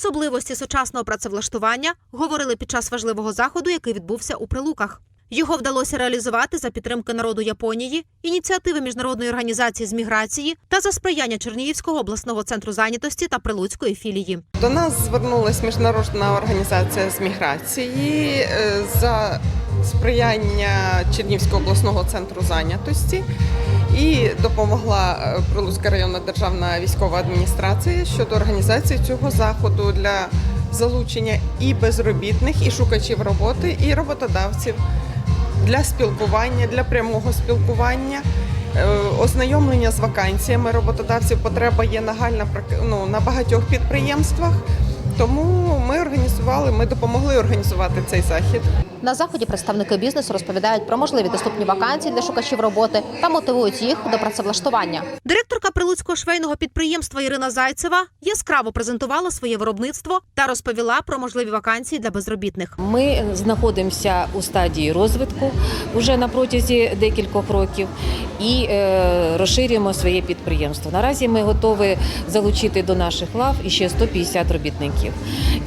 особливості сучасного працевлаштування говорили під час важливого заходу, який відбувся у Прилуках. Його вдалося реалізувати за підтримки народу Японії, ініціативи міжнародної організації з міграції та за сприяння Чернігівського обласного центру зайнятості та Прилуцької філії. До нас звернулася міжнародна організація з міграції е, за сприяння Чернівського обласного центру зайнятості і допомогла е, Прилуцька районна державна військова адміністрація щодо організації цього заходу для залучення і безробітних, і шукачів роботи, і роботодавців для спілкування, для прямого спілкування. е, Ознайомлення з вакансіями роботодавців потреба є нагальна ну, на багатьох підприємствах. Тому ми організували, ми допомогли організувати цей захід. На заході представники бізнесу розповідають про можливі доступні вакансії для шукачів роботи та мотивують їх до працевлаштування. Директорка прилуцького швейного підприємства Ірина Зайцева яскраво презентувала своє виробництво та розповіла про можливі вакансії для безробітних. Ми знаходимося у стадії розвитку вже на протязі декількох років і е, розширюємо своє підприємство. Наразі ми готові залучити до наших лав іще 150 робітників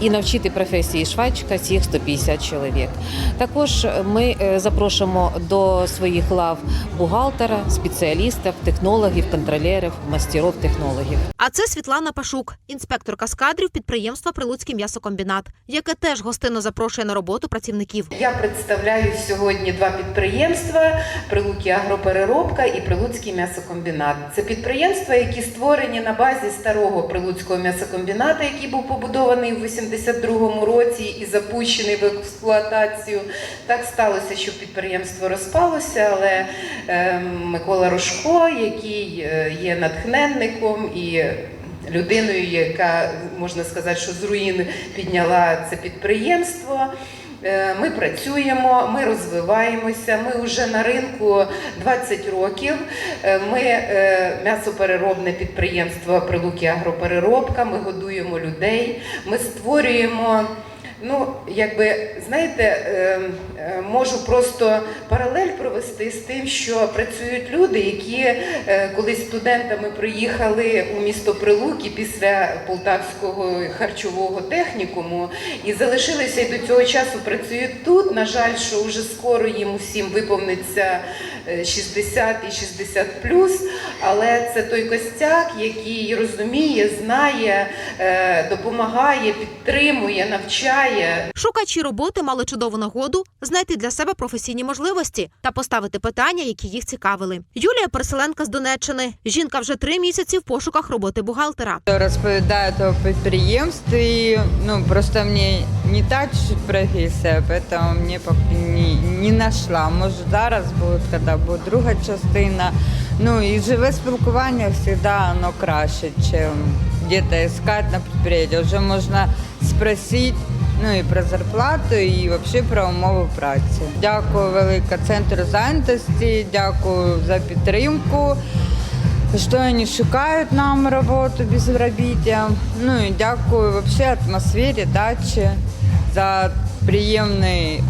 і навчити професії швачка цих 150 чоловік. Також ми е, запрошуємо до своїх лав бухгалтера, спеціалістів, технологів, контролерів, мастерів, технологів. А це Світлана Пашук, інспекторка з кадрів підприємства Прилуцький м'ясокомбінат, яке теж гостинно запрошує на роботу працівників. Я представляю сьогодні два підприємства: Прилуки агропереробка і Прилуцький м'ясокомбінат. Це підприємства, які створені на базі старого Прилуцького м'ясокомбіната, який був побудований в 82-му році і запущений в експлуатацію. Так сталося, що підприємство розпалося, але е, Микола Рожко, який е, є натхненником і людиною, яка можна сказати, що з руїн підняла це підприємство. Е, Ми працюємо, ми розвиваємося. Ми вже на ринку 20 років. Ми м'ясопереробне підприємство Прилуки Агропереробка. Ми годуємо людей. Ми створюємо. Ну, якби знаєте, е, е, можу просто паралель провести з тим, що працюють люди, які е, колись студентами приїхали у місто Прилуки після полтавського харчового технікуму і залишилися і до цього часу працюють тут. На жаль, що вже скоро їм усім виповниться е, 60 і 60 але це той костяк, який розуміє, знає, е, допомагає, підтримує, навчає. Шукачі роботи мали чудову нагоду знайти для себе професійні можливості та поставити питання, які їх цікавили. Юлія переселенка з Донеччини. Жінка вже три місяці в пошуках роботи бухгалтера. Розповідаю о підприємстві. Ну просто мені не та чуть професія, поэтому мені поки не, не знайшла. Може зараз буде, коли буде друга частина. Ну і живе спілкування завжди воно краще, ніж где-то искать на підприємстві. Вже можна спросити ну і про зарплату, і взагалі про умови праці. Дякую велике центру зайнятості, дякую за підтримку. Что они шукают нам работу безработица. Ну и дякую вообще атмосфере дачи за приємний,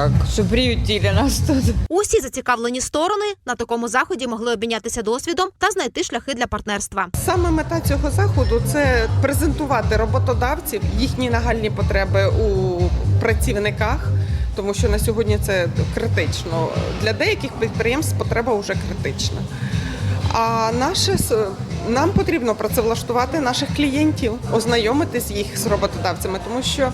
как, що приютили нас тут. Усі зацікавлені сторони на такому заході могли обмінятися досвідом та знайти шляхи для партнерства. Саме мета цього заходу це презентувати роботодавців їхні нагальні потреби у працівниках, тому що на сьогодні це критично. Для деяких підприємств потреба вже критична. А наше нам потрібно працевлаштувати наших клієнтів, ознайомитись їх з роботодавцями, тому що.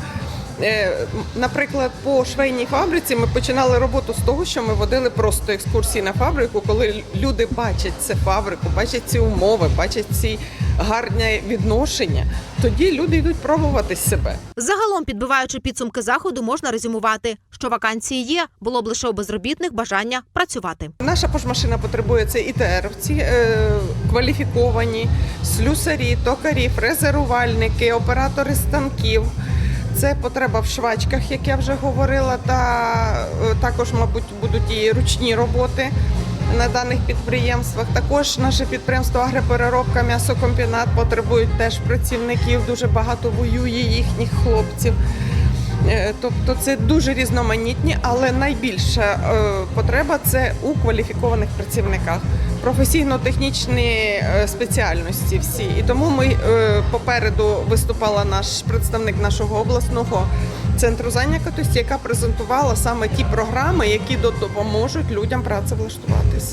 Е, Наприклад, по швейній фабриці ми починали роботу з того, що ми водили просто екскурсії на фабрику, коли люди бачать цю фабрику, бачать ці умови, бачать ці гарні відношення. Тоді люди йдуть пробувати себе. Загалом, підбиваючи підсумки заходу, можна резюмувати, що вакансії є, було б лише у безробітних бажання працювати. Наша пожмашина потребує це ІТРівці, е, кваліфіковані, слюсарі, токарі, фрезерувальники, оператори станків. Це потреба в швачках, як я вже говорила, та е, також, мабуть, будуть і ручні роботи на даних підприємствах. Також наше підприємство агропереробка, м'ясокомбінат потребують теж працівників. Дуже багато воює їхніх хлопців. Е, Тобто це дуже різноманітні, але найбільша е, потреба це у кваліфікованих працівниках. Професійно-технічні е, спеціальності всі. І тому ми е, попереду виступала наш представник нашого обласного центру зайнятості, яка презентувала саме ті програми, які до- допоможуть людям працевлаштуватися.